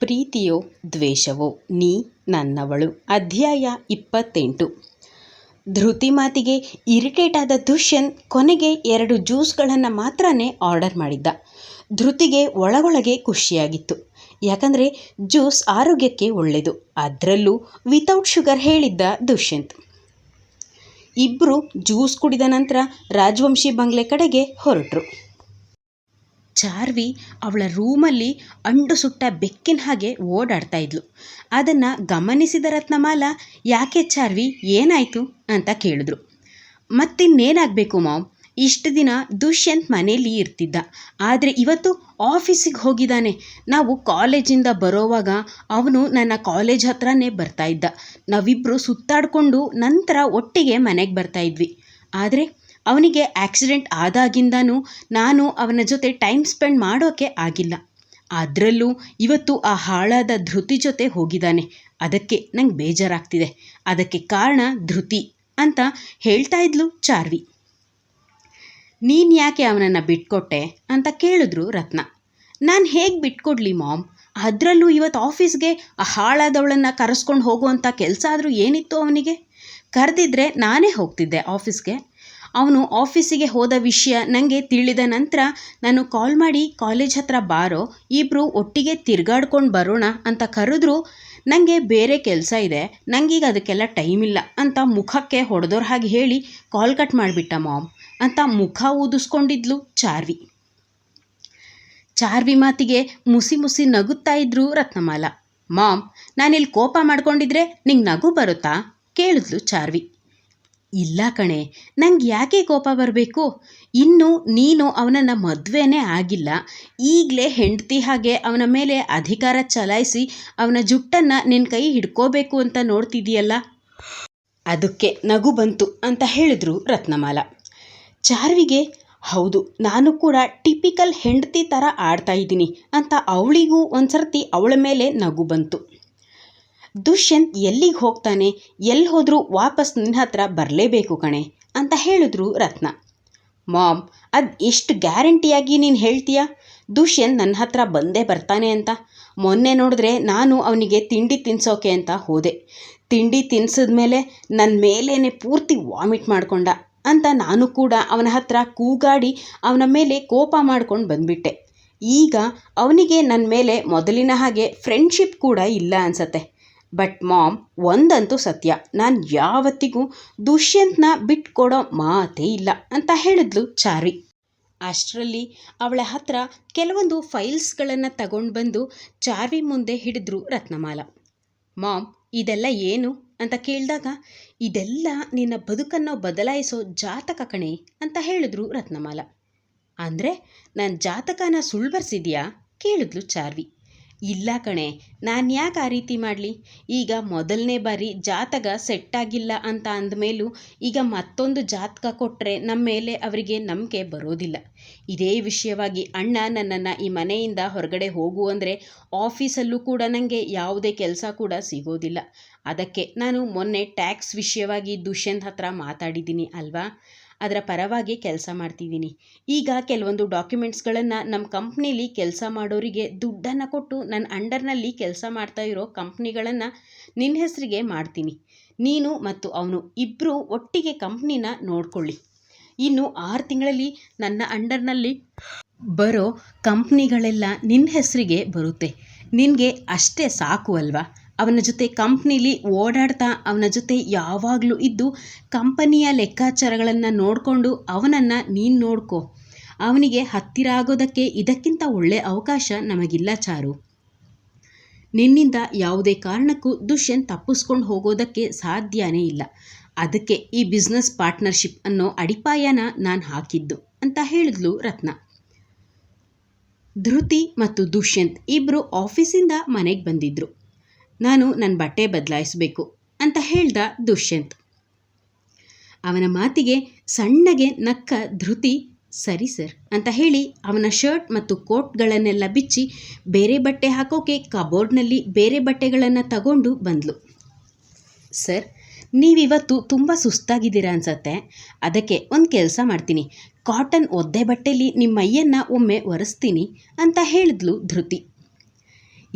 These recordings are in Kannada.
ಪ್ರೀತಿಯೋ ದ್ವೇಷವೋ ನೀ ನನ್ನವಳು. ಅಧ್ಯಾಯ ಇಪ್ಪತ್ತೆಂಟು. ಧೃತಿ ಮಾತಿಗೆ ಇರಿಟೇಟ್ ಆದ ದುಷ್ಯಂತ್ ಕೊನೆಗೆ ಎರಡು ಜ್ಯೂಸ್ಗಳನ್ನು ಮಾತ್ರನೇ ಆರ್ಡರ್ ಮಾಡಿದ್ದ. ಧೃತಿಗೆ ಒಳಗೊಳಗೆ ಖುಷಿಯಾಗಿತ್ತು. ಯಾಕಂದರೆ ಜ್ಯೂಸ್ ಆರೋಗ್ಯಕ್ಕೆ ಒಳ್ಳೆಯದು ಅದರಲ್ಲೂ ವಿತೌಟ್ ಶುಗರ್ ಹೇಳಿದ್ದ ದುಷ್ಯಂತ್. ಇಬ್ಬರು ಜ್ಯೂಸ್ ಕುಡಿದ ನಂತರ ರಾಜವಂಶಿ ಬಂಗ್ಲೆ ಕಡೆಗೆ ಹೊರಟರು. ಚಾರ್ವಿ ಅವಳ ರೂಮಲ್ಲಿ ಅಂಡು ಸುಟ್ಟ ಬೆಕ್ಕಿನ ಹಾಗೆ ಓಡಾಡ್ತಾ ಇದ್ಲು. ಅದನ್ನು ಗಮನಿಸಿದ ರತ್ನಮಾಲ, ಯಾಕೆ ಚಾರ್ವಿ, ಏನಾಯಿತು? ಅಂತ ಕೇಳಿದ್ರು. ಮತ್ತಿನ್ನೇನಾಗಬೇಕು ಮಾಮ್ ಇಷ್ಟು ದಿನ ದುಷ್ಯಂತ್ ಮನೆಯಲ್ಲಿ ಇರ್ತಿದ್ದ. ಆದರೆ ಇವತ್ತು ಆಫೀಸಿಗೆ ಹೋಗಿದ್ದಾನೆ ನಾವು ಕಾಲೇಜಿಂದ ಬರೋವಾಗ ಅವನು ನನ್ನ ಕಾಲೇಜ್ ಹತ್ರನೇ ಬರ್ತಾ ಇದ್ದ. ನಾವಿಬ್ಬರು ಸುತ್ತಾಡಿಕೊಂಡು ನಂತರ ಒಟ್ಟಿಗೆ ಮನೆಗೆ ಬರ್ತಾ ಇದ್ವಿ. ಆದರೆ ಅವನಿಗೆ ಆಕ್ಸಿಡೆಂಟ್ ಆದಾಗಿಂದನೂ ನಾನು ಅವನ ಜೊತೆ ಟೈಮ್ ಸ್ಪೆಂಡ್ ಮಾಡೋಕ್ಕೆ ಆಗಿಲ್ಲ. ಅದರಲ್ಲೂ ಇವತ್ತು ಆ ಹಾಳಾದ ಧೃತಿ ಜೊತೆ ಹೋಗಿದ್ದಾನೆ. ಅದಕ್ಕೆ ನಂಗೆ ಬೇಜಾರಾಗ್ತಿದೆ. ಅದಕ್ಕೆ ಕಾರಣ ಧೃತಿ ಅಂತ ಹೇಳ್ತಾ ಇದ್ಲು ಚಾರ್ವಿ. ನೀನು ಯಾಕೆ ಅವನನ್ನು ಬಿಟ್ಕೊಟ್ಟೆ ಅಂತ ಕೇಳಿದ್ರು ರತ್ನ. ನಾನು ಹೇಗೆ ಬಿಟ್ಕೊಡ್ಲಿ ಮಾಮ್? ಅದರಲ್ಲೂ ಇವತ್ತು ಆಫೀಸ್ಗೆ ಆ ಹಾಳಾದವಳನ್ನು ಕರೆಸ್ಕೊಂಡು ಹೋಗುವಂಥ ಕೆಲಸ ಆದರೂ ಏನಿತ್ತು ಅವನಿಗೆ? ಕರೆದಿದ್ರೆ ನಾನೇ ಹೋಗ್ತಿದ್ದೆ ಆಫೀಸ್ಗೆ. ಅವನು ಆಫೀಸಿಗೆ ಹೋದ ವಿಷಯ ನನಗೆ ತಿಳಿದ ನಂತರ ನಾನು ಕಾಲ್ ಮಾಡಿ ಕಾಲೇಜ್ ಹತ್ರ ಬಾರೋ ಇಬ್ಬರು ಒಟ್ಟಿಗೆ ತಿರ್ಗಾಡ್ಕೊಂಡು ಬರೋಣ ಅಂತ ಕರೆದ್ರು. ನನಗೆ ಬೇರೆ ಕೆಲಸ ಇದೆ ನನಗೀಗ ಅದಕ್ಕೆಲ್ಲ ಟೈಮ್ ಇಲ್ಲ ಅಂತ ಮುಖಕ್ಕೆ ಹೊಡೆದೋರ ಹಾಗೆ ಹೇಳಿ ಕಾಲ್ ಕಟ್ ಮಾಡಿಬಿಟ್ಟ ಮಾಮ್ ಅಂತ ಮುಖ ಊದಿಸ್ಕೊಂಡಿದ್ಲು ಚಾರ್ವಿ. ಚಾರ್ವಿ ಮಾತಿಗೆ ಮುಸಿ ಮುಸಿ ನಗುತ್ತಾ ಇದ್ರು ರತ್ನಮಾಲ. ಮಾಮ್ ನಾನಿಲ್ಲಿ ಕೋಪ ಮಾಡ್ಕೊಂಡಿದ್ರೆ ನಿಂಗೆ ನಗು ಬರುತ್ತಾ? ಕೇಳಿದ್ಲು ಚಾರ್ವಿ. ಇಲ್ಲ ಕಣೆ, ನಂಗೆ ಯಾಕೆ ಕೋಪ ಬರಬೇಕು? ಇನ್ನು ನೀನು ಅವನನ್ನ ಮದುವೆನೇ ಆಗಿಲ್ಲ. ಈಗಲೇ ಹೆಂಡತಿ ಹಾಗೆ ಅವನ ಮೇಲೆ ಅಧಿಕಾರ ಚಲಾಯಿಸಿ ಅವನ ಜುಟ್ಟನ್ನು ನಿನ್ನ ಕೈ ಹಿಡ್ಕೋಬೇಕು ಅಂತ ನೋಡ್ತಿದೀಯಲ್ಲ ಅದಕ್ಕೆ ನಗು ಬಂತು ಅಂತ ಹೇಳಿದ್ರು ರತ್ನಮಾಲ. ಚಾರ್ವಿಗೆ, ಹೌದು, ನಾನು ಕೂಡ ಟಿಪಿಕಲ್ ಹೆಂಡತಿ ಥರ ಆಡ್ತಾ ಇದ್ದೀನಿ ಅಂತ ಅವಳಿಗೂ ಒಂದು ಅವಳ ಮೇಲೆ ನಗು ಬಂತು. ದುಷ್ಯಂತ್ ಎಲ್ಲಿಗೆ ಹೋಗ್ತಾನೆ ಎಲ್ಲಿ ಹೋದರೂ ವಾಪಸ್ ನಿನ್ನ ಹತ್ರ ಬರಲೇಬೇಕು ಕಣೆ ಅಂತ ಹೇಳಿದ್ರು ರತ್ನ. ಮಾಮ್, ಅದು ಎಷ್ಟು ಗ್ಯಾರಂಟಿಯಾಗಿ ನೀನು ಹೇಳ್ತೀಯ? ದುಷ್ಯಂತ್ ನನ್ನ ಹತ್ರ ಬಂದೇ ಬರ್ತಾನೆ ಅಂತ. ಮೊನ್ನೆ ನೋಡಿದ್ರೆ ನಾನು ಅವನಿಗೆ ತಿಂಡಿ ತಿನ್ಸೋಕೆ ಅಂತ ಹೋದೆ. ತಿಂಡಿ ತಿನ್ಸಿದ ಮೇಲೆ ನನ್ನ ಮೇಲೇ ಪೂರ್ತಿ ವಾಮಿಟ್ ಮಾಡಿಕೊಂಡ ಅಂತ ನಾನು ಕೂಡ ಅವನ ಹತ್ರ ಕೂಗಾಡಿ ಅವನ ಮೇಲೆ ಕೋಪ ಮಾಡ್ಕೊಂಡು ಬಂದ್ಬಿಟ್ಟೆ. ಈಗ ಅವನಿಗೆ ನನ್ನ ಮೇಲೆ ಮೊದಲಿನ ಹಾಗೆ ಫ್ರೆಂಡ್ಶಿಪ್ ಕೂಡ ಇಲ್ಲ ಅನ್ಸತ್ತೆ. ಬಟ್ ಮಾಮ್ ಒಂದಂತೂ ಸತ್ಯ. ನಾನು ಯಾವತ್ತಿಗೂ ದುಷ್ಯಂತ್ನ ಬಿಟ್ಕೊಡೋ ಮಾತೇ ಇಲ್ಲ ಅಂತ ಹೇಳಿದ್ಲು ಚಾರ್ವಿ ಅಷ್ಟರಲ್ಲಿ ಅವಳ ಹತ್ರ ಕೆಲವೊಂದು ಫೈಲ್ಸ್ಗಳನ್ನು ತಗೊಂಡು ಬಂದು ಚಾರ್ವಿ ಮುಂದೆ ಹಿಡಿದ್ರು ರತ್ನಮಾಲ. ಮಾಮ್, ಇದೆಲ್ಲ ಏನು? ಅಂತ ಕೇಳಿದಾಗ, ಇದೆಲ್ಲ ನಿನ್ನ ಬದುಕನ್ನು ಬದಲಾಯಿಸೋ ಜಾತಕ ಕಣೆ ಅಂತ ಹೇಳಿದ್ರು ರತ್ನಮಾಲ. ಅಂದರೆ ನನ್ನ ಜಾತಕನ ಸುಳ್ಳು ಬರ್ಸಿದ್ಯಾ ಕೇಳಿದ್ಲು ಚಾರ್ವಿ. ಇಲ್ಲ ಕಣೆ, ನಾನು ಯಾಕೆ ಆ ರೀತಿ ಮಾಡಲಿ? ಈಗ ಮೊದಲನೇ ಬಾರಿ ಜಾತಕ ಸೆಟ್ ಆಗಿಲ್ಲ ಅಂತ ಅಂದಮೇಲೂ ಈಗ ಮತ್ತೊಂದು ಜಾತಕ ಕೊಟ್ಟರೆ ನಮ್ಮ ಮೇಲೆ ಅವರಿಗೆ ನಂಬಿಕೆ ಬರೋದಿಲ್ಲ. ಇದೇ ವಿಷಯವಾಗಿ ಅಣ್ಣ ನನ್ನನ್ನು ಈ ಮನೆಯಿಂದ ಹೊರಗಡೆ ಹೋಗು ಅಂದರೆ ಆಫೀಸಲ್ಲೂ ಕೂಡ ನನಗೆ ಯಾವುದೇ ಕೆಲಸ ಕೂಡ ಸಿಗೋದಿಲ್ಲ. ಅದಕ್ಕೆ ನಾನು ಮೊನ್ನೆ ಟ್ಯಾಕ್ಸ್ ವಿಷಯವಾಗಿ ದುಷ್ಯಂತ್ ಹತ್ರ ಮಾತಾಡಿದ್ದೀನಿ ಅಲ್ವಾ? ಅದರ ಪರವಾಗಿ ಕೆಲಸ ಮಾಡ್ತಿದ್ದೀನಿ. ಈಗ ಕೆಲವೊಂದು ಡಾಕ್ಯುಮೆಂಟ್ಸ್ಗಳನ್ನು ನಮ್ಮ ಕಂಪ್ನಿಲಿ ಕೆಲಸ ಮಾಡೋರಿಗೆ ದುಡ್ಡನ್ನು ಕೊಟ್ಟು ನನ್ನ ಅಂಡರ್ನಲ್ಲಿ ಕೆಲಸ ಮಾಡ್ತಾ ಇರೋ ಕಂಪ್ನಿಗಳನ್ನು ನಿನ್ನ ಹೆಸರಿಗೆ ಮಾಡ್ತೀನಿ. ನೀನು ಮತ್ತು ಅವನು ಇಬ್ಬರು ಒಟ್ಟಿಗೆ ಕಂಪ್ನಿನ ನೋಡ್ಕೊಳ್ಳಿ. ಇನ್ನು ಆರು ತಿಂಗಳಲ್ಲಿ ನನ್ನ ಅಂಡರ್ನಲ್ಲಿ ಬರೋ ಕಂಪ್ನಿಗಳೆಲ್ಲ ನಿನ್ನ ಹೆಸರಿಗೆ ಬರುತ್ತೆ. ನಿನಗೆ ಅಷ್ಟೇ ಸಾಕು ಅಲ್ವಾ? ಅವನ ಜೊತೆ ಕಂಪ್ನಿಲಿ ಓಡಾಡ್ತಾ ಅವನ ಜೊತೆ ಯಾವಾಗಲೂ ಇದ್ದು ಕಂಪನಿಯ ಲೆಕ್ಕಾಚಾರಗಳನ್ನು ನೋಡಿಕೊಂಡು ಅವನನ್ನು ನೀನು ನೋಡ್ಕೋ. ಅವನಿಗೆ ಹತ್ತಿರ ಆಗೋದಕ್ಕೆ ಇದಕ್ಕಿಂತ ಒಳ್ಳೆಯ ಅವಕಾಶ ನಮಗಿಲ್ಲ ಚಾರು. ನಿನ್ನಿಂದ ಯಾವುದೇ ಕಾರಣಕ್ಕೂ ದುಷ್ಯಂತ್ ತಪ್ಪಿಸ್ಕೊಂಡು ಹೋಗೋದಕ್ಕೆ ಸಾಧ್ಯನೇ ಇಲ್ಲ. ಅದಕ್ಕೆ ಈ ಬಿಸ್ನೆಸ್ ಪಾರ್ಟ್ನರ್ಶಿಪ್ ಅನ್ನೋ ಅಡಿಪಾಯನ ನಾನು ಹಾಕಿದ್ದು ಅಂತ ಹೇಳಿದ್ಲು ರತ್ನ. ಧೃತಿ ಮತ್ತು ದುಷ್ಯಂತ್ ಇಬ್ಬರು ಆಫೀಸಿಂದ ಮನೆಗೆ ಬಂದಿದ್ದರು ನಾನು ನನ್ನ ಬಟ್ಟೆ ಬದಲಾಯಿಸಬೇಕು ಅಂತ ಹೇಳ್ದ ದುಷ್ಯಂತ್. ಅವನ ಮಾತಿಗೆ ಸಣ್ಣಗೆ ನಕ್ಕ ಧೃತಿ, ಸರಿ ಸರ್ ಅಂತ ಹೇಳಿ ಅವನ ಶರ್ಟ್ ಮತ್ತು ಕೋಟ್ಗಳನ್ನೆಲ್ಲ ಬಿಚ್ಚಿ ಬೇರೆ ಬಟ್ಟೆ ಹಾಕೋಕೆ ಕಬೋರ್ಡ್ನಲ್ಲಿ ಬೇರೆ ಬಟ್ಟೆಗಳನ್ನು ತಗೊಂಡು ಬಂದ್ಲು. ಸರ್, ನೀವಿವತ್ತು ತುಂಬ ಸುಸ್ತಾಗಿದ್ದೀರಾ ಅನ್ಸತ್ತೆ. ಅದಕ್ಕೆ ಒಂದು ಕೆಲಸ ಮಾಡ್ತೀನಿ. ಕಾಟನ್ ಒದ್ದೆ ಬಟ್ಟೆಲಿ ನಿಮ್ಮ ಮೈಯನ್ನು ಒಮ್ಮೆ ಒರೆಸ್ತೀನಿ ಅಂತ ಹೇಳಿದ್ಲು ಧೃತಿ.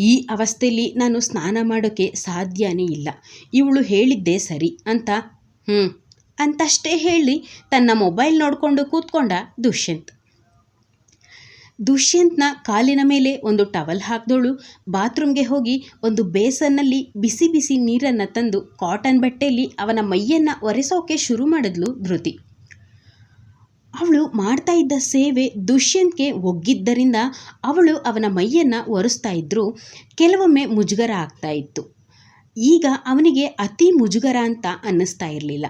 ಈ ಅವಸ್ಥೆಯಲ್ಲಿ ನಾನು ಸ್ನಾನ ಮಾಡೋಕ್ಕೆ ಸಾಧ್ಯನೇ ಇಲ್ಲ. ಇವಳು ಹೇಳಿದ್ದೇ ಸರಿ ಅಂತ. ಹ್ಞೂ ಅಂತಷ್ಟೇ ಹೇಳಿ ತನ್ನ ಮೊಬೈಲ್ ನೋಡಿಕೊಂಡು ಕೂತ್ಕೊಂಡ ದುಷ್ಯಂತ್. ದುಷ್ಯಂತ್ನ ಕಾಲಿನ ಮೇಲೆ ಒಂದು ಟವಲ್ ಹಾಕಿದವಳು ಬಾತ್ರೂಮ್ಗೆ ಹೋಗಿ ಒಂದು ಬೇಸನ್ನಲ್ಲಿ ಬಿಸಿ ಬಿಸಿ ನೀರನ್ನು ತಂದು ಕಾಟನ್ ಬಟ್ಟೆಯಲ್ಲಿ ಅವನ ಮೈಯನ್ನು ಒರೆಸೋಕೆ ಶುರು ಮಾಡಿದ್ಲು ಧೃತಿ. ಅವಳು ಮಾಡ್ತಾ ಇದ್ದ ಸೇವೆ ದುಷ್ಯಂತ್ಗೆ ಒಗ್ಗಿದ್ದರಿಂದ ಅವಳು ಅವನ ಮೈಯನ್ನು ಒರೆಸ್ತಾ ಇದ್ದರೂ ಕೆಲವೊಮ್ಮೆ ಮುಜುಗರ ಆಗ್ತಾ ಇತ್ತು. ಈಗ ಅವನಿಗೆ ಅತಿ ಮುಜುಗರ ಅಂತ ಅನ್ನಿಸ್ತಾ ಇರಲಿಲ್ಲ.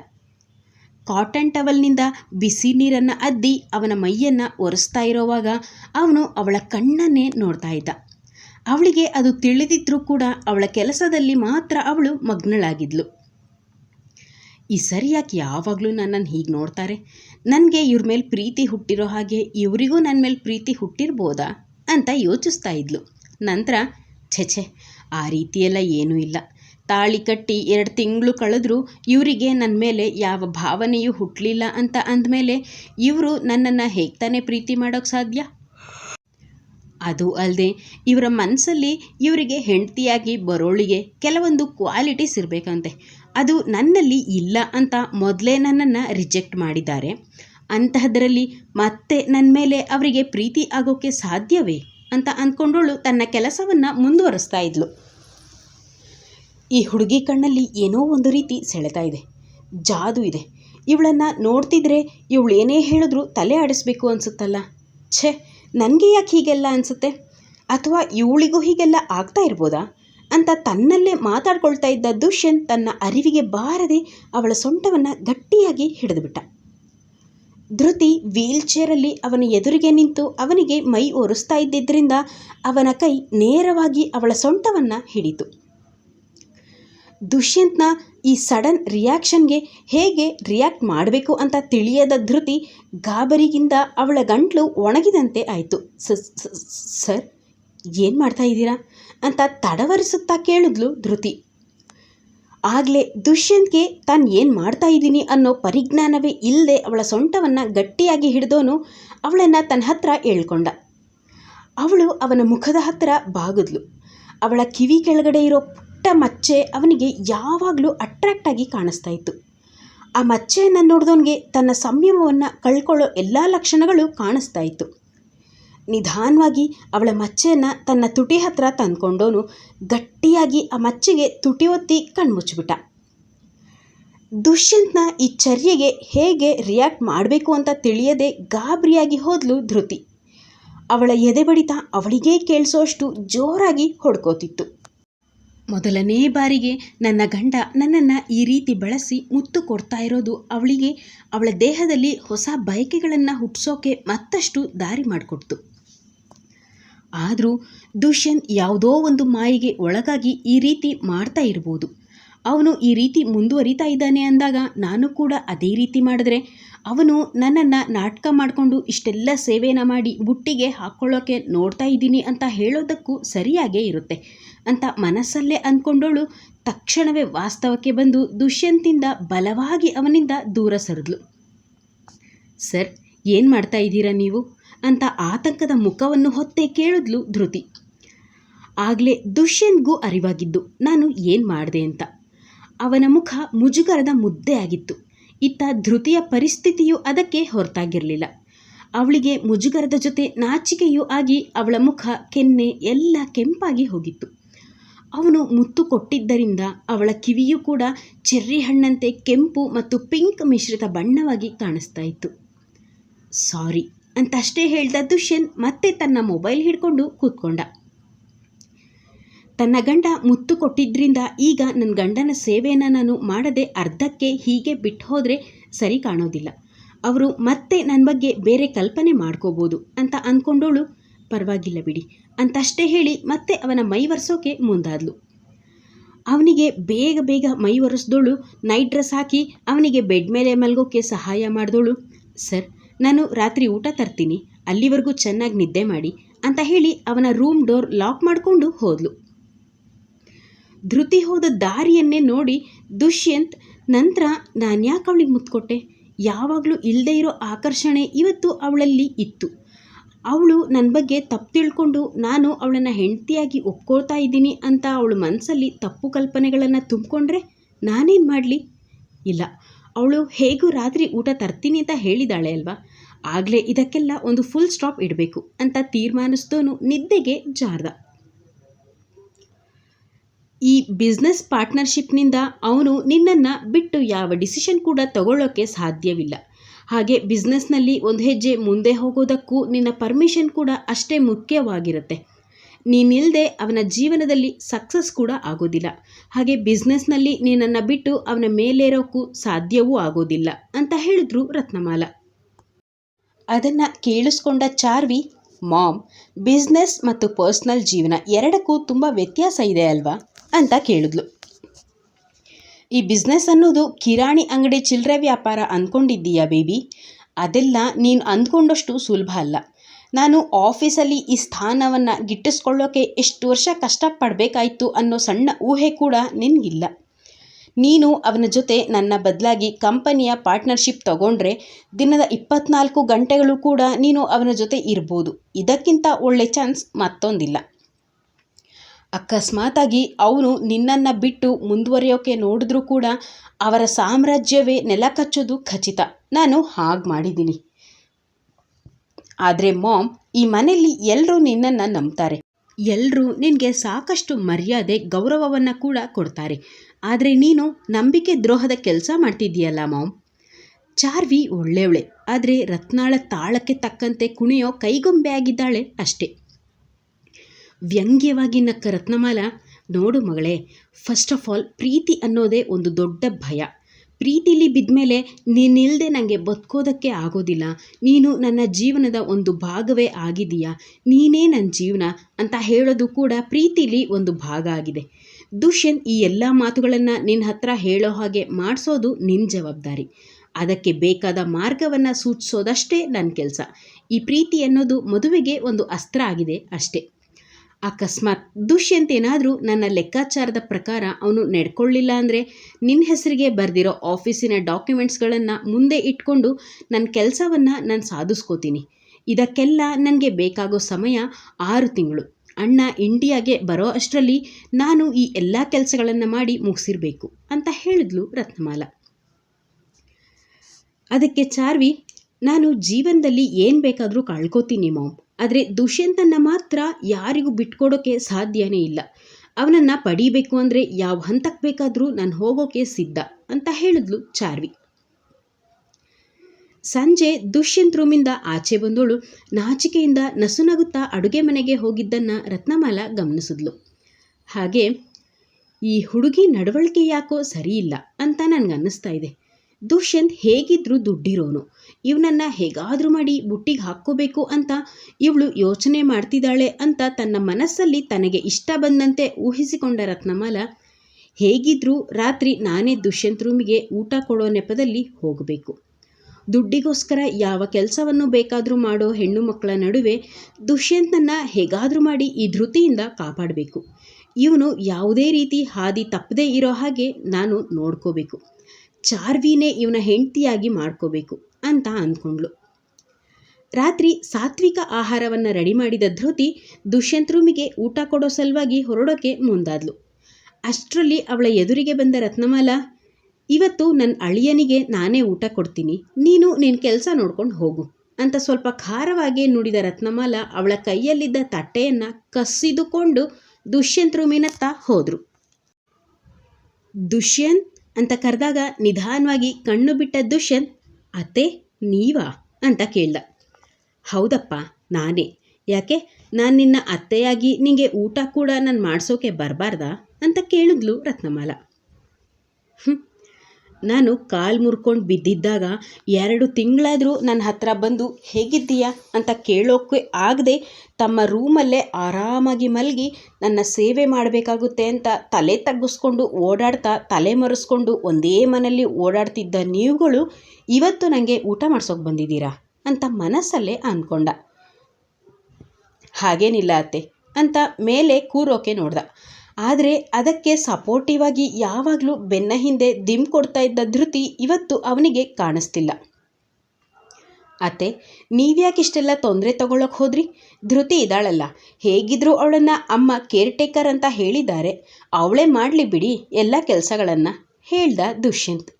ಕಾಟನ್ ಟವಲ್ನಿಂದ ಬಿಸಿ ನೀರನ್ನು ಅದ್ದಿ ಅವನ ಮೈಯನ್ನು ಒರೆಸ್ತಾ ಇರೋವಾಗ ಅವನು ಅವಳ ಕಣ್ಣನ್ನೇ ನೋಡ್ತಾ ಇದ್ದ. ಅವಳಿಗೆ ಅದು ತಿಳಿದಿದ್ದರೂ ಕೂಡ ಅವಳ ಕೆಲಸದಲ್ಲಿ ಮಾತ್ರ ಅವಳು ಮಗ್ನಳಾಗಿದ್ಲು. ಈ ಸರಿಯಾಗಿ ಯಾವಾಗಲೂ ನನ್ನನ್ನು ಹೀಗೆ ನೋಡ್ತಾರೆ? ನನಗೆ ಇವ್ರ ಮೇಲೆ ಪ್ರೀತಿ ಹುಟ್ಟಿರೋ ಹಾಗೆ ಇವರಿಗೂ ನನ್ನ ಮೇಲೆ ಪ್ರೀತಿ ಹುಟ್ಟಿರ್ಬೋದಾ ಅಂತ ಯೋಚಿಸ್ತಾ ಇದ್ಲು. ನಂತರ ಛೆಛೆ ಆ ರೀತಿಯೆಲ್ಲ ಏನೂ ಇಲ್ಲ. ತಾಳಿ ಕಟ್ಟಿ ಎರಡು ತಿಂಗಳು ಕಳೆದರೂ ಇವರಿಗೆ ನನ್ನ ಮೇಲೆ ಯಾವ ಭಾವನೆಯೂ ಹುಟ್ಟಲಿಲ್ಲ ಅಂತ ಅಂದಮೇಲೆ ಇವರು ನನ್ನನ್ನು ಹೇಗೆ ಪ್ರೀತಿ ಮಾಡೋಕ್ಕೆ ಸಾಧ್ಯ? ಅದು ಅಲ್ಲದೆ ಇವರ ಮನಸ್ಸಲ್ಲಿ ಇವರಿಗೆ ಹೆಂಡತಿಯಾಗಿ ಬರೋಳಿಗೆ ಕೆಲವೊಂದು ಕ್ವಾಲಿಟೀಸ್ ಇರಬೇಕಂತೆ. ಅದು ನನ್ನಲ್ಲಿ ಇಲ್ಲ ಅಂತ ಮೊದಲೇ ನನ್ನನ್ನು ರಿಜೆಕ್ಟ್ ಮಾಡಿದ್ದಾರೆ. ಅಂತಹದರಲ್ಲಿ ಮತ್ತೆ ನನ್ನ ಮೇಲೆ ಅವರಿಗೆ ಪ್ರೀತಿ ಆಗೋಕ್ಕೆ ಸಾಧ್ಯವೇ ಅಂತ ಅಂದ್ಕೊಂಡವಳು ತನ್ನ ಕೆಲಸವನ್ನು ಮುಂದುವರಿಸ್ತಾ ಇದ್ಲು. ಈ ಹುಡುಗಿ ಕಣ್ಣಲ್ಲಿ ಏನೋ ಒಂದು ರೀತಿ ಸೆಳೆತಾ ಇದೆ. ಜಾದು ಇದೆ. ಇವಳನ್ನು ನೋಡ್ತಿದ್ರೆ ಇವಳು ಏನೇ ಹೇಳಿದ್ರು ತಲೆ ಆಡಿಸ್ಬೇಕು ಅನಿಸುತ್ತಲ್ಲ. ಛೇ, ನನಗೆ ಯಾಕೆ ಹೀಗೆಲ್ಲ ಅನಿಸುತ್ತೆ? ಅಥವಾ ಇವಳಿಗೂ ಹೀಗೆಲ್ಲ ಆಗ್ತಾ ಇರ್ಬೋದಾ? ಅಂತ ತನ್ನಲ್ಲೇ ಮಾತಾಡ್ಕೊಳ್ತಾ ಇದ್ದ ದುಷ್ಯಂತ್ ತನ್ನ ಅರಿವಿಗೆ ಬಾರದೆ ಅವಳ ಸೊಂಟವನ್ನು ಗಟ್ಟಿಯಾಗಿ ಹಿಡಿದುಬಿಟ್ಟ. ಧೃತಿ ವೀಲ್ ಚೇರಲ್ಲಿ ಅವನ ಎದುರಿಗೆ ನಿಂತು ಅವನಿಗೆ ಮೈ ಒರೆಸ್ತಾ ಇದ್ದಿದ್ದರಿಂದ ಅವನ ಕೈ ನೇರವಾಗಿ ಅವಳ ಸೊಂಟವನ್ನು ಹಿಡಿತು ದುಷ್ಯಂತ್ನ ಈ ಸಡನ್ ರಿಯಾಕ್ಷನ್ಗೆ ಹೇಗೆ ರಿಯಾಕ್ಟ್ ಮಾಡಬೇಕು ಅಂತ ತಿಳಿಯದ ಧೃತಿ ಗಾಬರಿಗಿಂದ ಅವಳ ಗಂಟ್ಲು ಒಣಗಿದಂತೆ ಆಯಿತು. ಸರ್, ಏನು ಮಾಡ್ತಾ ಇದ್ದೀರಾ? ಅಂತ ತಡವರಿಸುತ್ತಾ ಕೇಳಿದ್ಲು ಧೃತಿ. ಆಗಲೇ ದುಷ್ಯಂತ್ಗೆ ತಾನು ಏನು ಮಾಡ್ತಾ ಇದ್ದೀನಿ ಅನ್ನೋ ಪರಿಜ್ಞಾನವೇ ಇಲ್ಲದೆ ಅವಳ ಸೊಂಟವನ್ನು ಗಟ್ಟಿಯಾಗಿ ಹಿಡಿದೋನು ಅವಳನ್ನು ತನ್ನ ಹತ್ರ ಎಳ್ಕೊಂಡ ಅವಳು ಅವನ ಮುಖದ ಹತ್ತಿರ ಬಾಗಿದ್ಲು. ಅವಳ ಕಿವಿ ಕೆಳಗಡೆ ಇರೋ ಪುಟ್ಟ ಮಚ್ಚೆ ಅವನಿಗೆ ಯಾವಾಗಲೂ ಅಟ್ರಾಕ್ಟಾಗಿ ಕಾಣಿಸ್ತಾ ಇತ್ತು. ಆ ಮಚ್ಚೆಯನ್ನು ನೋಡಿದವನಿಗೆ ತನ್ನ ಸಂಯಮವನ್ನು ಕಳ್ಕೊಳ್ಳೋ ಎಲ್ಲ ಲಕ್ಷಣಗಳು ಕಾಣಿಸ್ತಾ ಇತ್ತು. ನಿಧಾನವಾಗಿ ಅವಳ ಮಚ್ಚೆಯನ್ನು ತನ್ನ ತುಟಿ ಹತ್ರ ತಂದ್ಕೊಂಡೋನು ಗಟ್ಟಿಯಾಗಿ ಆ ಮಚ್ಚೆಗೆ ತುಟಿ ಒತ್ತಿ ಕಣ್ಮುಚ್ಚಿಬಿಟ್ಟ. ದುಷ್ಯಂತ್ನ ಈ ಚರ್ಯೆಗೆ ಹೇಗೆ ರಿಯಾಕ್ಟ್ ಮಾಡಬೇಕು ಅಂತ ತಿಳಿಯದೆ ಗಾಬರಿಯಾಗಿ ಹೋದ್ಲು ಧೃತಿ. ಅವಳ ಎದೆ ಬಡಿತ ಅವಳಿಗೇ ಕೇಳಿಸೋಷ್ಟು ಜೋರಾಗಿ ಹೊಡ್ಕೋತಿತ್ತು. ಮೊದಲನೇ ಬಾರಿಗೆ ನನ್ನ ಗಂಡ ನನ್ನನ್ನು ಈ ರೀತಿ ಬಳಸಿ ಮುತ್ತು ಕೊಡ್ತಾ ಇರೋದು ಅವಳಿಗೆ ಅವಳ ದೇಹದಲ್ಲಿ ಹೊಸ ಬಯಕೆಗಳನ್ನು ಹುಟ್ಟಿಸೋಕೆ ಮತ್ತಷ್ಟು ದಾರಿ ಮಾಡಿಕೊಡ್ತು. ಆದರೂ ದುಷ್ಯಂತ್ ಯಾವುದೋ ಒಂದು ಮಾಯಿಗೆ ಒಳಗಾಗಿ ಈ ರೀತಿ ಮಾಡ್ತಾ ಇರ್ಬೋದು. ಅವನು ಈ ರೀತಿ ಮುಂದುವರಿತಾ ಇದ್ದಾನೆ ಅಂದಾಗ ನಾನು ಕೂಡ ಅದೇ ರೀತಿ ಮಾಡಿದ್ರೆ ಅವನು ನನ್ನನ್ನು ನಾಟಕ ಮಾಡಿಕೊಂಡು ಇಷ್ಟೆಲ್ಲ ಸೇವೆನ ಮಾಡಿ ಬುಟ್ಟಿಗೆ ಹಾಕ್ಕೊಳ್ಳೋಕೆ ನೋಡ್ತಾ ಇದ್ದೀನಿ ಅಂತ ಹೇಳೋದಕ್ಕೂ ಸರಿಯಾಗೇ ಇರುತ್ತೆ ಅಂತ ಮನಸ್ಸಲ್ಲೇ ಅಂದ್ಕೊಂಡವಳು ತಕ್ಷಣವೇ ವಾಸ್ತವಕ್ಕೆ ಬಂದು ದುಷ್ಯಂತಿಂದ ಬಲವಾಗಿ ಅವನಿಂದ ದೂರ ಸರಿದ್ಲು. ಸರ್, ಏನು ಮಾಡ್ತಾ ಇದ್ದೀರಾ ನೀವು? ಅಂತ ಆತಂಕದ ಮುಖವನ್ನು ಹೊತ್ತೇ ಕೇಳಿದ್ಲು ಧೃತಿ. ಆಗಲೇ ದುಷ್ಯನ್ಗೂ ಅರಿವಾಗಿದ್ದು, ನಾನು ಏನು ಮಾಡಿದೆ ಅಂತ. ಅವನ ಮುಖ ಮುಜುಗರದ ಮುದ್ದೆ ಆಗಿತ್ತು. ಇತ್ತ ಧೃತಿಯ ಪರಿಸ್ಥಿತಿಯು ಅದಕ್ಕೆ ಹೊರತಾಗಿರಲಿಲ್ಲ. ಅವಳಿಗೆ ಮುಜುಗರದ ಜೊತೆ ನಾಚಿಕೆಯೂ ಆಗಿ ಅವಳ ಮುಖ, ಕೆನ್ನೆ ಎಲ್ಲ ಕೆಂಪಾಗಿ ಹೋಗಿತ್ತು. ಅವನು ಮುತ್ತು ಕೊಟ್ಟಿದ್ದರಿಂದ ಅವಳ ಕಿವಿಯೂ ಕೂಡ ಚೆರ್ರಿ ಹಣ್ಣಂತೆ ಕೆಂಪು ಮತ್ತು ಪಿಂಕ್ ಮಿಶ್ರಿತ ಬಣ್ಣವಾಗಿ ಕಾಣಿಸ್ತಾ ಇತ್ತು. ಸಾರಿ ಅಂತಷ್ಟೇ ಹೇಳ್ದ ದುಷ್ಯಂತ್ ಮತ್ತೆ ತನ್ನ ಮೊಬೈಲ್ ಹಿಡ್ಕೊಂಡು ಕೂತ್ಕೊಂಡ. ತನ್ನ ಗಂಡ ಮುತ್ತು ಕೊಟ್ಟಿದ್ದರಿಂದ ಈಗ ನನ್ನ ಗಂಡನ ಸೇವೆಯನ್ನು ನಾನು ಮಾಡದೆ ಅರ್ಧಕ್ಕೆ ಹೀಗೆ ಬಿಟ್ಟು ಹೋದರೆ ಸರಿ ಕಾಣೋದಿಲ್ಲ. ಅವರು ಮತ್ತೆ ನನ್ನ ಬಗ್ಗೆ ಬೇರೆ ಕಲ್ಪನೆ ಮಾಡ್ಕೋಬೋದು ಅಂತ ಅಂದ್ಕೊಂಡೋಳು ಪರವಾಗಿಲ್ಲ ಬಿಡಿ, ಅಂತಷ್ಟೇ ಹೇಳಿ ಮತ್ತೆ ಅವನ ಮೈ ಒರೆಸೋಕೆ ಮುಂದಾದ್ಲು. ಅವನಿಗೆ ಬೇಗ ಬೇಗ ಮೈ ಒರೆಸ್ದೋಳು. ನೈಟ್ ಡ್ರೆಸ್ ಹಾಕಿ ಅವನಿಗೆ ಬೆಡ್ ಮೇಲೆ ಮಲಗೋಕ್ಕೆ ಸಹಾಯ ಮಾಡಿದೋಳು. ಸರ್ ನಾನು ರಾತ್ರಿ ಊಟ ತರ್ತೀನಿ, ಅಲ್ಲಿವರೆಗೂ ಚೆನ್ನಾಗಿ ನಿದ್ದೆ ಮಾಡಿ ಅಂತ ಹೇಳಿ ಅವನ ರೂಮ್ ಡೋರ್ ಲಾಕ್ ಮಾಡಿಕೊಂಡು ಹೋದ್ಲು. ಧೃತಿ ಹೋದ ದಾರಿಯನ್ನೇ ನೋಡಿ ದುಷ್ಯಂತ್, ನಂತರ ನಾನು ಯಾಕೆ ಅವಳಿಗೆ ಮುತ್ಕೊಟ್ಟೆ? ಯಾವಾಗಲೂ ಇಲ್ಲದೇ ಇರೋ ಆಕರ್ಷಣೆ ಇವತ್ತು ಅವಳಲ್ಲಿ ಇತ್ತು. ಅವಳು ನನ್ನ ಬಗ್ಗೆ ತಪ್ಪು ತಿಳ್ಕೊಂಡು ನಾನು ಅವಳನ್ನು ಹೆಂಡತಿಯಾಗಿ ಒಪ್ಕೊಳ್ತಾ ಇದ್ದೀನಿ ಅಂತ ಅವಳ ಮನಸ್ಸಲ್ಲಿ ತಪ್ಪು ಕಲ್ಪನೆಗಳನ್ನು ತುಂಬಿಕೊಂಡ್ರೆ ನಾನೇನು ಮಾಡಲಿ? ಇಲ್ಲ ಅವಳು ಹೇಗೂ ರಾತ್ರಿ ಊಟ ತರ್ತೀನಿ ಅಂತ ಹೇಳಿದಾಳೆ ಅಲ್ವಾ? ಆಗಲೇ ಇದಕ್ಕೆಲ್ಲ ಒಂದು ಫುಲ್ ಸ್ಟಾಪ್ ಇಡಬೇಕು ಅಂತ ತೀರ್ಮಾನಿಸಿದವನು ನಿದ್ದೆಗೆ ಜಾರ್ದ. ಈ ಬಿಸ್ನೆಸ್ ಪಾರ್ಟ್ನರ್ಶಿಪ್ನಿಂದ ಅವನು ನಿನ್ನನ್ನು ಬಿಟ್ಟು ಯಾವ ಡಿಸಿಷನ್ ಕೂಡ ತಗೊಳ್ಳೋಕ್ಕೆ ಸಾಧ್ಯವಿಲ್ಲ. ಹಾಗೆ ಬಿಸ್ನೆಸ್ನಲ್ಲಿ ಒಂದು ಹೆಜ್ಜೆ ಮುಂದೆ ಹೋಗೋದಕ್ಕೂ ನಿನ್ನ ಪರ್ಮಿಷನ್ ಕೂಡ ಅಷ್ಟೇ ಮುಖ್ಯವಾಗಿರುತ್ತೆ. ನೀನಿಲ್ಲದೆ ಅವನ ಜೀವನದಲ್ಲಿ ಸಕ್ಸಸ್ ಕೂಡ ಆಗೋದಿಲ್ಲ. ಹಾಗೆ ಬಿಸ್ನೆಸ್ನಲ್ಲಿ ನಿನ್ನನ್ನು ಬಿಟ್ಟು ಅವನ ಮೇಲೇರೋಕ್ಕೂ ಸಾಧ್ಯವೂ ಆಗೋದಿಲ್ಲ, ಅಂತ ಹೇಳಿದ್ರು ರತ್ನಮಾಲ. ಅದನ್ನು ಕೇಳಿಸ್ಕೊಂಡ ಚಾರ್ವಿ, ಮಾಮ್ ಬಿಸ್ನೆಸ್ ಮತ್ತು ಪರ್ಸ್ನಲ್ ಜೀವನ ಎರಡಕ್ಕೂ ತುಂಬ ವ್ಯತ್ಯಾಸ ಇದೆ ಅಲ್ವಾ? ಅಂತ ಕೇಳಿದ್ಲು. ಈ ಬಿಸ್ನೆಸ್ ಅನ್ನೋದು ಕಿರಾಣಿ ಅಂಗಡಿ ಚಿಲ್ಲರೆ ವ್ಯಾಪಾರ ಅಂದ್ಕೊಂಡಿದ್ದೀಯಾ ಬೇಬಿ? ಅದೆಲ್ಲ ನೀನು ಅಂದ್ಕೊಂಡಷ್ಟು ಸುಲಭ ಅಲ್ಲ. ನಾನು ಆಫೀಸಲ್ಲಿ ಈ ಸ್ಥಾನವನ್ನು ಗಿಟ್ಟಿಸ್ಕೊಳ್ಳೋಕೆ ಎಷ್ಟು ವರ್ಷ ಕಷ್ಟಪಡಬೇಕಾಯ್ತು ಅನ್ನೋ ಸಣ್ಣ ಊಹೆ ಕೂಡ ನಿನಗಿಲ್ಲ. ನೀನು ಅವನ ಜೊತೆ ನನ್ನ ಬದಲಾಗಿ ಕಂಪನಿಯ ಪಾರ್ಟ್ನರ್ಶಿಪ್ ತಗೊಂಡ್ರೆ ದಿನದ ಇಪ್ಪತ್ನಾಲ್ಕು ಗಂಟೆಗಳು ಕೂಡ ನೀನು ಅವನ ಜೊತೆ ಇರ್ಬೋದು. ಇದಕ್ಕಿಂತ ಒಳ್ಳೆ ಚಾನ್ಸ್ ಮತ್ತೊಂದಿಲ್ಲ. ಅಕಸ್ಮಾತಾಗಿ ಅವನು ನಿನ್ನನ್ನು ಬಿಟ್ಟು ಮುಂದುವರಿಯೋಕೆ ನೋಡಿದ್ರೂ ಕೂಡ ಅವರ ಸಾಮ್ರಾಜ್ಯವೇ ನೆಲ ಕಚ್ಚೋದು ಖಚಿತ. ನಾನು ಹಾಗೆ ಮಾಡಿದ್ದೀನಿ. ಆದರೆ ಮಾಮ್, ಈ ಮನೆಯಲ್ಲಿ ಎಲ್ಲರೂ ನಿನ್ನನ್ನು ನಂಬ್ತಾರೆ. ಎಲ್ಲರೂ ನಿನಗೆ ಸಾಕಷ್ಟು ಮರ್ಯಾದೆ, ಗೌರವವನ್ನು ಕೂಡ ಕೊಡ್ತಾರೆ. ಆದರೆ ನೀನು ನಂಬಿಕೆ ದ್ರೋಹದ ಕೆಲಸ ಮಾಡ್ತಿದ್ದೀಯಲ್ಲ ಮಾಮ್? ಚಾರ್ವಿ ಒಳ್ಳೆಯವಳೆ ಆದರೆ ರತ್ನಾಳ ತಾಳಕ್ಕೆ ತಕ್ಕಂತೆ ಕುಣಿಯೋ ಕೈಗೊಂಬೆ ಆಗಿದ್ದಾಳೆ ಅಷ್ಟೇ. ವ್ಯಂಗ್ಯವಾಗಿ ನಕ್ಕ ರತ್ನಮಾಲ, ನೋಡು ಮಗಳೇ ಫಸ್ಟ್ ಆಫ್ ಆಲ್ ಪ್ರೀತಿ ಅನ್ನೋದೇ ಒಂದು ದೊಡ್ಡ ಭಯ. ಪ್ರೀತಿಲಿ ಬಿದ್ಮೇಲೆ ನೀನಿಲ್ಲದೆ ನನಗೆ ಬದುಕೋದಕ್ಕೆ ಆಗೋದಿಲ್ಲ. ನೀನು ನನ್ನ ಜೀವನದ ಒಂದು ಭಾಗವೇ ಆಗಿದೆಯಾ ನೀನೇ ನನ್ನ ಜೀವನ ಅಂತ ಹೇಳೋದು ಕೂಡ ಪ್ರೀತಿಲಿ ಒಂದು ಭಾಗ ಆಗಿದೆ. ದುಷ್ಯಂತ್ ಈ ಎಲ್ಲ ಮಾತುಗಳನ್ನು ನಿನ್ನ ಹತ್ರ ಹೇಳೋ ಹಾಗೆ ಮಾಡಿಸೋದು ನಿನ್ನ ಜವಾಬ್ದಾರಿ. ಅದಕ್ಕೆ ಬೇಕಾದ ಮಾರ್ಗವನ್ನು ಸೂಚಿಸೋದಷ್ಟೇ ನನ್ನ ಕೆಲಸ. ಈ ಪ್ರೀತಿ ಅನ್ನೋದು ಮದುವೆಗೆ ಒಂದು ಅಸ್ತ್ರ ಆಗಿದೆ ಅಷ್ಟೇ. ಅಕಸ್ಮಾತ್. ದುಷ್ಯಂತ್ ಏನಾದರೂ ನನ್ನ ಲೆಕ್ಕಾಚಾರದ ಪ್ರಕಾರ ಅವನು ನಡ್ಕೊಳ್ಳಿಲ್ಲ ಅಂದರೆ ನಿನ್ನ ಹೆಸರಿಗೆ ಬರೆದಿರೋ ಆಫೀಸಿನ ಡಾಕ್ಯುಮೆಂಟ್ಸ್ಗಳನ್ನು ಮುಂದೆ ಇಟ್ಕೊಂಡು ನನ್ನ ಕೆಲಸವನ್ನು ನಾನು ಸಾಧಿಸ್ಕೋತೀನಿ. ಇದಕ್ಕೆಲ್ಲ ನನಗೆ ಬೇಕಾಗೋ ಸಮಯ ಆರು ತಿಂಗಳು. ಅಣ್ಣ ಇಂಡಿಯಾಗೆ ಬರೋ ಅಷ್ಟರಲ್ಲಿ ನಾನು ಈ ಎಲ್ಲ ಕೆಲಸಗಳನ್ನು ಮಾಡಿ ಮುಗಿಸಿರಬೇಕು ಅಂತ ಹೇಳಿದ್ಲು ರತ್ನಮಾಲ. ಅದಕ್ಕೆ ಚಾರ್ವಿ, ನಾನು ಜೀವನದಲ್ಲಿ ಏನು ಬೇಕಾದರೂ ಕಳ್ಕೊತೀನಿ ಮಾಮ್. ಆದರೆ ದುಷ್ಯಂತನ್ನು ಮಾತ್ರ ಯಾರಿಗೂ ಬಿಟ್ಕೊಡೋಕ್ಕೆ ಸಾಧ್ಯನೇ ಇಲ್ಲ. ಅವನನ್ನು ಪಡಿಬೇಕು ಅಂದರೆ ಯಾವ ಹಂತಕ್ಕೆ ಬೇಕಾದರೂ ನಾನು ಹೋಗೋಕೆ ಸಿದ್ಧ ಅಂತ ಹೇಳಿದ್ಲು ಚಾರ್ವಿ. ಸಂಜೆ ದುಷ್ಯಂತ್ ರೂಮಿಂದ ಆಚೆ ಬಂದೋಳು. ನಾಚಿಕೆಯಿಂದ ನಸುನಗುತ್ತಾ ಅಡುಗೆ ಮನೆಗೆ ಹೋಗಿದ್ದನ್ನು ರತ್ನಮಾಲ ಗಮನಿಸಿದ್ಲು. ಹಾಗೆ, ಈ ಹುಡುಗಿ ನಡವಳಿಕೆ ಯಾಕೋ ಸರಿಯಿಲ್ಲ ಅಂತ ನನಗನ್ನಿಸ್ತಾ ಇದೆ. ದುಷ್ಯಂತ್ ಹೇಗಿದ್ರೂ ದುಡ್ಡಿರೋನು. ಇವನನ್ನು ಹೇಗಾದರೂ ಮಾಡಿ ಬುಟ್ಟಿಗೆ ಹಾಕ್ಕೋಬೇಕು ಅಂತ ಇವಳು ಯೋಚನೆ ಮಾಡ್ತಿದ್ದಾಳೆ ಅಂತ ತನ್ನ ಮನಸ್ಸಲ್ಲಿ ತನಗೆ ಇಷ್ಟ ಬಂದಂತೆ ಊಹಿಸಿಕೊಂಡ ರತ್ನಮಾಲ, ಹೇಗಿದ್ರೂ ರಾತ್ರಿ ನಾನೇ ದುಷ್ಯಂತ್ ರೂಮಿಗೆ ಊಟ ಕೊಡೋ ನೆಪದಲ್ಲಿ ಹೋಗಬೇಕು. ದುಡ್ಡಿಗೋಸ್ಕರ ಯಾವ ಕೆಲಸವನ್ನು ಬೇಕಾದರೂ ಮಾಡೋ ಹೆಣ್ಣು ಮಕ್ಕಳ ನಡುವೆ ದುಷ್ಯಂತನನ್ನು ಹೇಗಾದರೂ ಮಾಡಿ ಈ ಧೃತಿಯಿಂದ ಕಾಪಾಡಬೇಕು. ಇವನು ಯಾವುದೇ ರೀತಿ ಹಾದಿ ತಪ್ಪದೇ ಇರೋ ಹಾಗೆ ನಾನು ನೋಡ್ಕೋಬೇಕು. ಚಾರ್ವಿನೇ ಇವನ ಹೆಂಡತಿಯಾಗಿ ಮಾಡ್ಕೋಬೇಕು. ಅಂತ ಅಂದ್ಕೊಂಡ್ಳು. ರಾತ್ರಿ ಸಾತ್ವಿಕ ಆಹಾರವನ್ನು ರೆಡಿ ಮಾಡಿದ ಧೃತಿ ದುಷ್ಯಂತ್ ರೂಮಿಗೆ ಊಟ ಕೊಡೋ ಸಲುವಾಗಿ ಹೊರಡೋಕೆ ಮುಂದಾದ್ಲು. ಅಷ್ಟರಲ್ಲಿ ಅವಳ ಎದುರಿಗೆ ಬಂದ ರತ್ನಮಾಲ, ಇವತ್ತು ನನ್ನ ಅಳಿಯನಿಗೆ ನಾನೇ ಊಟ ಕೊಡ್ತೀನಿ, ನೀನು ನಿನ್ನ ಕೆಲಸ ನೋಡ್ಕೊಂಡು ಹೋಗು ಅಂತ ಸ್ವಲ್ಪ ಖಾರವಾಗಿ ನುಡಿದ ರತ್ನಮಾಲ ಅವಳ ಕೈಯಲ್ಲಿದ್ದ ತಟ್ಟೆಯನ್ನು ಕಸಿದುಕೊಂಡು ದುಷ್ಯಂತ್ ರೂಮಿನತ್ತ ಹೋದರು. ದುಷ್ಯಂತ್ ಅಂತ ಕರೆದಾಗ ನಿಧಾನವಾಗಿ ಕಣ್ಣು ಬಿಟ್ಟ ದುಷ್ಯಂತ್ ಅತ್ತೆ, ನೀವಾ? ಅಂತ ಕೇಳ್ದ. ಹೌದಪ್ಪ, ನಾನೇ. ಯಾಕೆ, ನಾನು ನಿನ್ನ ಅತ್ತೆಯಾಗಿ ನಿಂಗೆ ಊಟ ಕೂಡ ನಾನು ಮಾಡಿಸೋಕೆ ಬರಬಾರ್ದಾ? ಅಂತ ಕೇಳಿದ್ಲು ರತ್ನಮಾಲ. ಹ್ಞೂ ನಾನು ಕಾಲು ಮುರ್ಕೊಂಡು ಬಿದ್ದಿದ್ದಾಗ ಎರಡು ತಿಂಗಳಾದರೂ ನನ್ನ ಹತ್ರ ಬಂದು, ಹೇಗಿದ್ದೀಯಾ? ಅಂತ ಕೇಳೋಕ್ಕೆ ಆಗದೆ ತಮ್ಮ ರೂಮಲ್ಲೇ ಆರಾಮಾಗಿ ಮಲಗಿ ನನ್ನ ಸೇವೆ ಮಾಡಬೇಕಾಗುತ್ತೆ ಅಂತ ತಲೆ ತಗ್ಗಿಸ್ಕೊಂಡು ಓಡಾಡ್ತಾ ತಲೆ ಮರೆಸ್ಕೊಂಡು ಒಂದೇ ಮನೆಯಲ್ಲಿ ಓಡಾಡ್ತಿದ್ದ ನೀವುಗಳು ಇವತ್ತು ನನಗೆ ಊಟ ಮಾಡ್ಸೋಕೆ ಬಂದಿದ್ದೀರಾ ಅಂತ ಮನಸ್ಸಲ್ಲೇ ಅಂದ್ಕೊಂಡ ಹಾಗೇನಿಲ್ಲ ಅತ್ತೆ ಅಂತ ಮೇಲೆ ಕೂರೋಕೆ ನೋಡ್ದ. ಆದರೆ ಅದಕ್ಕೆ ಸಪೋರ್ಟಿವ್ ಆಗಿ ಯಾವಾಗಲೂ ಬೆನ್ನ ಹಿಂದೆ ದಿಮ್ ಕೊಡ್ತಾ ಇದ್ದ ಧೃತಿ ಇವತ್ತು ಅವನಿಗೆ ಕಾಣಿಸ್ತಿಲ್ಲ. ಅತ್ತೆ ನೀವ್ಯಾಕಿಷ್ಟೆಲ್ಲ ತೊಂದರೆ ತಗೊಳ್ಳೋಕೆ ಹೋದ್ರಿ? ಧೃತಿ ಇದ್ದಾಳಲ್ಲ, ಹೇಗಿದ್ರೂ ಅವಳನ್ನು ಅಮ್ಮ ಕೇರ್ ಟೇಕರ್ ಅಂತ ಹೇಳಿದ್ದಾರೆ. ಅವಳೇ ಮಾಡಲಿ ಬಿಡಿ ಎಲ್ಲ ಕೆಲಸಗಳನ್ನು, ಹೇಳ್ದ ದುಷ್ಯಂತ್.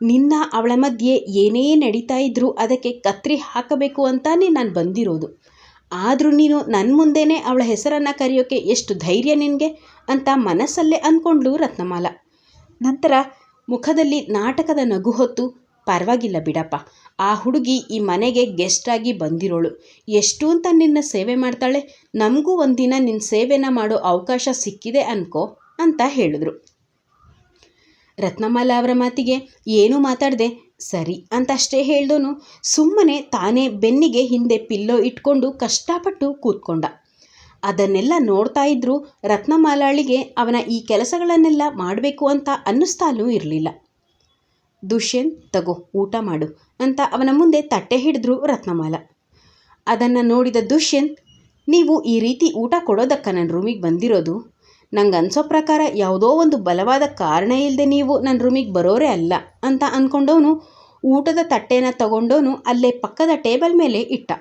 ನಿನ್ನ ಅವಳ ಮಧ್ಯೆ ಏನೇ ನಡೀತಾ ಇದ್ರೂ ಅದಕ್ಕೆ ಕತ್ರಿ ಹಾಕಬೇಕು ಅಂತಾನೆ ನಾನು ಬಂದಿರೋದು. ಆದರೂ ನೀನು ನನ್ನ ಮುಂದೆನೇ ಅವಳ ಹೆಸರನ್ನು ಕರೆಯೋಕೆ ಎಷ್ಟು ಧೈರ್ಯ ನಿನಗೆ ಅಂತ ಮನಸ್ಸಲ್ಲೇ ಅಂದ್ಕೊಂಡ್ಳು ರತ್ನಮಾಲ. ನಂತರ ಮುಖದಲ್ಲಿ ನಾಟಕದ ನಗು ಹೊತ್ತು, ಪರವಾಗಿಲ್ಲ ಬಿಡಪ್ಪ, ಆ ಹುಡುಗಿ ಈ ಮನೆಗೆ ಗೆಸ್ಟಾಗಿ ಬಂದಿರೋಳು. ಎಷ್ಟು ಅಂತ ನಿನ್ನ ಸೇವೆ ಮಾಡ್ತಾಳೆ? ನಮಗೂ ಒಂದಿನ ನಿನ್ನ ಸೇವೆನ ಮಾಡೋ ಅವಕಾಶ ಸಿಕ್ಕಿದೆ ಅನ್ಕೋ ಅಂತ ಹೇಳಿದ್ರು. ರತ್ನಮಾಲ ಅವರ ಮಾತಿಗೆ ಏನೂ ಮಾತಾಡದೆ, ಸರಿ ಅಂತಷ್ಟೇ ಹೇಳ್ದೋನು. ಸುಮ್ಮನೆ ತಾನೇ ಬೆನ್ನಿಗೆ ಹಿಂದೆ ಪಿಲ್ಲೋ ಇಟ್ಕೊಂಡು ಕಷ್ಟಪಟ್ಟು ಕೂತ್ಕೊಂಡ. ಅದನ್ನೆಲ್ಲ ನೋಡ್ತಾ ಇದ್ರೂ ರತ್ನಮಾಲಾಳಿಗೆ ಅವನ ಈ ಕೆಲಸಗಳನ್ನೆಲ್ಲ ಮಾಡಬೇಕು ಅಂತ ಅನ್ನಿಸ್ತಾನೂ ಇರಲಿಲ್ಲ. ದುಷ್ಯಂತ್, ತಗೋ ಊಟ ಮಾಡು ಅಂತ ಅವನ ಮುಂದೆ ತಟ್ಟೆ ಹಿಡಿದ್ರು ರತ್ನಮಾಲ. ಅದನ್ನು ನೋಡಿದ ದುಷ್ಯಂತ್, ನೀವು ಈ ರೀತಿ ಊಟ ಕೊಡೋದಕ್ಕ ನನ್ನ ರೂಮಿಗೆ ಬಂದಿರೋದು? ನಂಗೆ ಅನ್ಸೋ ಪ್ರಕಾರ ಯಾವುದೋ ಒಂದು ಬಲವಾದ ಕಾರಣ ಇಲ್ಲದೆ ನೀವು ನನ್ನ ರೂಮಿಗೆ ಬರೋರೇ ಅಲ್ಲ ಅಂತ ಅಂದ್ಕೊಂಡವನು ಊಟದ ತಟ್ಟೆನ ತಗೊಂಡವನು ಅಲ್ಲೇ ಪಕ್ಕದ ಟೇಬಲ್ ಮೇಲೆ ಇಟ್ಟ.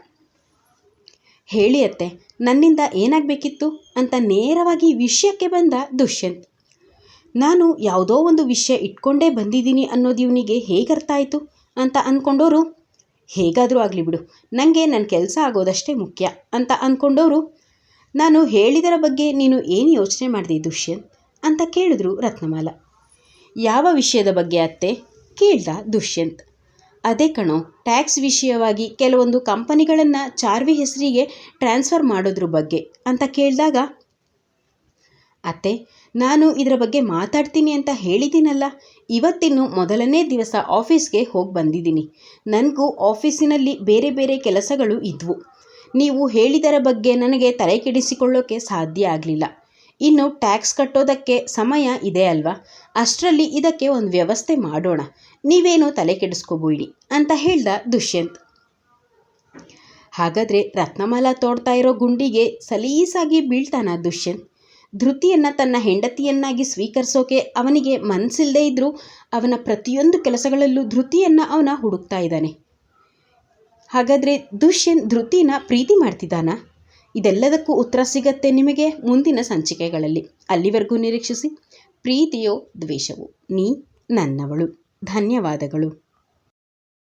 ಹೇಳಿ ಅತ್ತೆ, ನನ್ನಿಂದ ಏನಾಗಬೇಕಿತ್ತು? ಅಂತ ನೇರವಾಗಿ ವಿಷಯಕ್ಕೆ ಬಂದ ದುಷ್ಯಂತ್. ನಾನು ಯಾವುದೋ ಒಂದು ವಿಷಯ ಇಟ್ಕೊಂಡೇ ಬಂದಿದ್ದೀನಿ ಅನ್ನೋದು ಇವನಿಗೆ ಹೇಗೆ ಅರ್ಥ ಆಯಿತು? ಅಂತ ಅಂದ್ಕೊಂಡವರು ಹೇಗಾದರೂ ಆಗಲಿ ಬಿಡು ನನಗೆ ನನ್ನ ಕೆಲಸ ಆಗೋದಷ್ಟೇ ಮುಖ್ಯ ಅಂತ ಅಂದ್ಕೊಂಡವರು ನಾನು ಹೇಳಿದರ ಬಗ್ಗೆ ನೀನು ಏನು ಯೋಚನೆ ಮಾಡಿದೆ ದುಷ್ಯಂತ್ ಅಂತ ಕೇಳಿದ್ರು ರತ್ನಮಾಲ. ಯಾವ ವಿಷಯದ ಬಗ್ಗೆ ಅತ್ತೆ? ಕೇಳ್ದ ದುಷ್ಯಂತ್. ಅದೇ ಕಣೋ, ಟ್ಯಾಕ್ಸ್ ವಿಷಯವಾಗಿ ಕೆಲವೊಂದು ಕಂಪನಿಗಳನ್ನು ಚಾರ್ವಿ ಹೆಸರಿಗೆ ಟ್ರಾನ್ಸ್ಫರ್ ಮಾಡೋದ್ರ ಬಗ್ಗೆ ಅಂತ ಕೇಳಿದಾಗ, ಅತ್ತೆ, ನಾನು ಇದರ ಬಗ್ಗೆ ಮಾತಾಡ್ತೀನಿ ಅಂತ ಹೇಳಿದ್ದೀನಲ್ಲ, ಇವತ್ತಿನ್ನು ಮೊದಲನೇ ದಿವಸ ಆಫೀಸ್ಗೆ ಹೋಗಿ ಬಂದಿದ್ದೀನಿ. ನನಗೂ ಆಫೀಸಿನಲ್ಲಿ ಬೇರೆ ಬೇರೆ ಕೆಲಸಗಳು ಇದ್ವು. ನೀವು ಹೇಳಿದರ ಬಗ್ಗೆ ನನಗೆ ತಲೆಕೆಡಿಸಿಕೊಳ್ಳೋಕೆ ಸಾಧ್ಯ ಆಗಲಿಲ್ಲ. ಇನ್ನು ಟ್ಯಾಕ್ಸ್ ಕಟ್ಟೋದಕ್ಕೆ ಸಮಯ ಇದೆ ಅಲ್ವಾ? ಅಷ್ಟರಲ್ಲಿ ಇದಕ್ಕೆ ಒಂದು ವ್ಯವಸ್ಥೆ ಮಾಡೋಣ. ನೀವೇನು ತಲೆ ಕೆಡಿಸ್ಕೋಬೇಡಿ ಅಂತ ಹೇಳ್ದ ದುಷ್ಯಂತ್. ಹಾಗಾದರೆ ರತ್ನಮಾಲ ತೋಡ್ತಾ ಇರೋ ಗುಂಡಿಗೆ ಸಲೀಸಾಗಿ ಬೀಳ್ತಾನ ದುಷ್ಯಂತ್? ಧೃತಿಯನ್ನು ತನ್ನ ಹೆಂಡತಿಯನ್ನಾಗಿ ಸ್ವೀಕರಿಸೋಕೆ ಅವನಿಗೆ ಮನಸ್ಸಿಲ್ಲದೆ ಇದ್ದರೂ ಅವನ ಪ್ರತಿಯೊಂದು ಕೆಲಸಗಳಲ್ಲೂ ಧೃತಿಯನ್ನು ಅವನ ಹುಡುಕ್ತಾ ಇದ್ದಾನೆ. ಹಾಗಾದರೆ ದುಷ್ಯನ್ ಧೃತಿನ ಪ್ರೀತಿ ಮಾಡ್ತಿದ್ದಾನ? ಇದೆಲ್ಲದಕ್ಕೂ ಉತ್ತರ ಸಿಗತ್ತೆ ನಿಮಗೆ ಮುಂದಿನ ಸಂಚಿಕೆಗಳಲ್ಲಿ. ಅಲ್ಲಿವರೆಗೂ ನಿರೀಕ್ಷಿಸಿ. ಪ್ರೀತಿಯೋ ದ್ವೇಷವೋ, ನೀ ನನ್ನವಳು. ಧನ್ಯವಾದಗಳು.